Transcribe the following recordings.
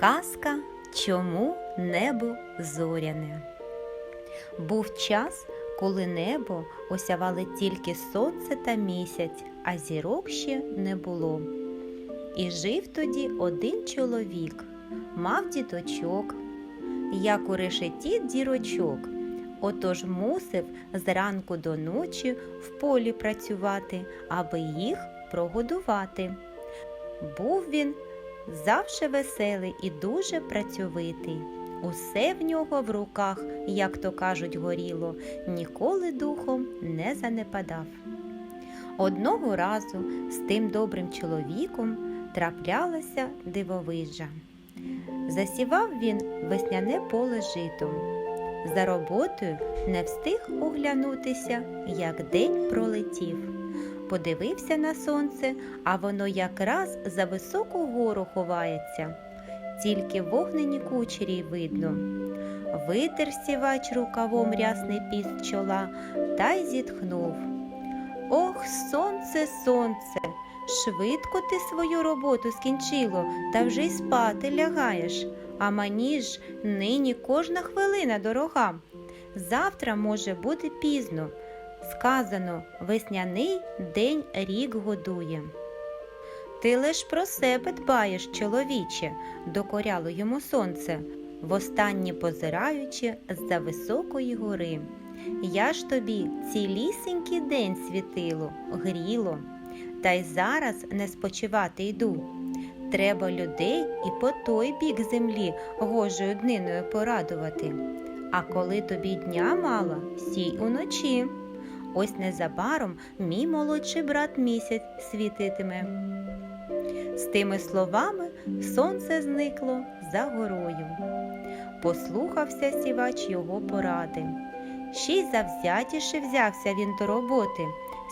Казка Чому небо зоряне? Був час, коли небо осявали тільки сонце та місяць, а зірок ще не було. І жив тоді один чоловік, мав діточок, як у решеті дірочок. Отож мусив зранку до ночі в полі працювати, аби їх прогодувати. Був він завше веселий і дуже працьовитий. Усе в нього в руках, як то кажуть, горіло, ніколи духом не занепадав. Одного разу з тим добрим чоловіком траплялася дивовижа. Засівав він весняне поле житом. За роботою не встиг оглянутися, як день пролетів. Подивився на сонце, а воно якраз за високу гору ховається. Тільки вогнені кучері видно. Витер сівач рукавом рясний піст чола та й зітхнув. Ох, сонце, сонце! Швидко ти свою роботу скінчило та вже й спати лягаєш. А мені ж нині кожна хвилина дорога. Завтра може бути пізно. Сказано, весняний день рік годує. Ти лиш про себе дбаєш, чоловіче, докоряло йому сонце, востаннє позираючи з-за високої гори. Я ж тобі цілісінький день світило, гріло, та й зараз не спочивати йду. Треба людей і по той бік землі гожою дниною порадувати. А коли тобі дня мало, сій уночі. Ось незабаром мій молодший брат місяць світитиме. З тими словами сонце зникло за горою. Послухався сівач його поради. Ще й завзятіше взявся він до роботи,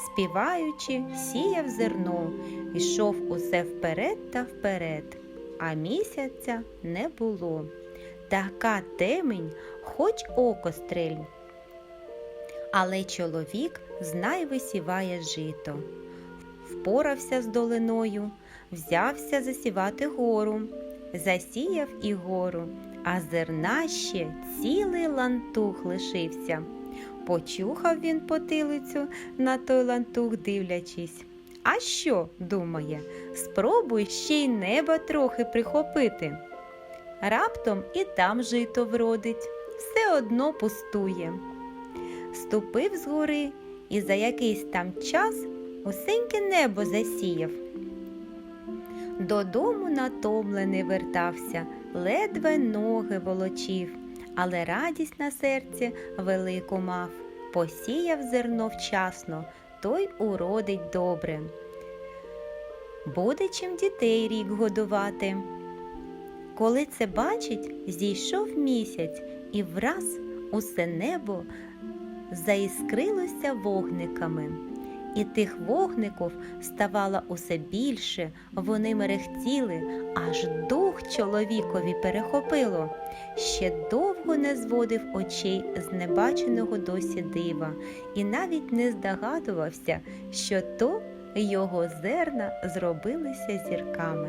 співаючи, сіяв зерно, йшов усе вперед та вперед, а місяця не було. Така темень, хоч око стрель. Але чоловік знай висіває жито. Впорався з долиною, взявся засівати гору, засіяв і гору, а зерна ще цілий лантух лишився. Почухав він потилицю на той лантух, дивлячись. А що, думає, спробуй ще й неба трохи прихопити. Раптом і там жито вродить, все одно пустує. Ступив з гори і за якийсь там час усеньке небо засіяв. Додому натомлений вертався, ледве ноги волочив, але радість на серці велику мав. Посіяв зерно вчасно, той уродить добре. Буде чим дітей рік годувати. Коли це бачить, зійшов місяць і враз усе небо заіскрилося вогниками. І тих вогників ставало усе більше, вони мерехтіли, аж дух чоловікові перехопило. Ще довго не зводив очей з небаченого досі дива, і навіть не здогадувався, що то його зерна зробилися зірками.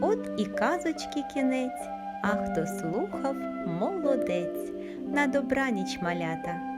От і казочки кінець, а хто слухав, молодець. На добраніч малята.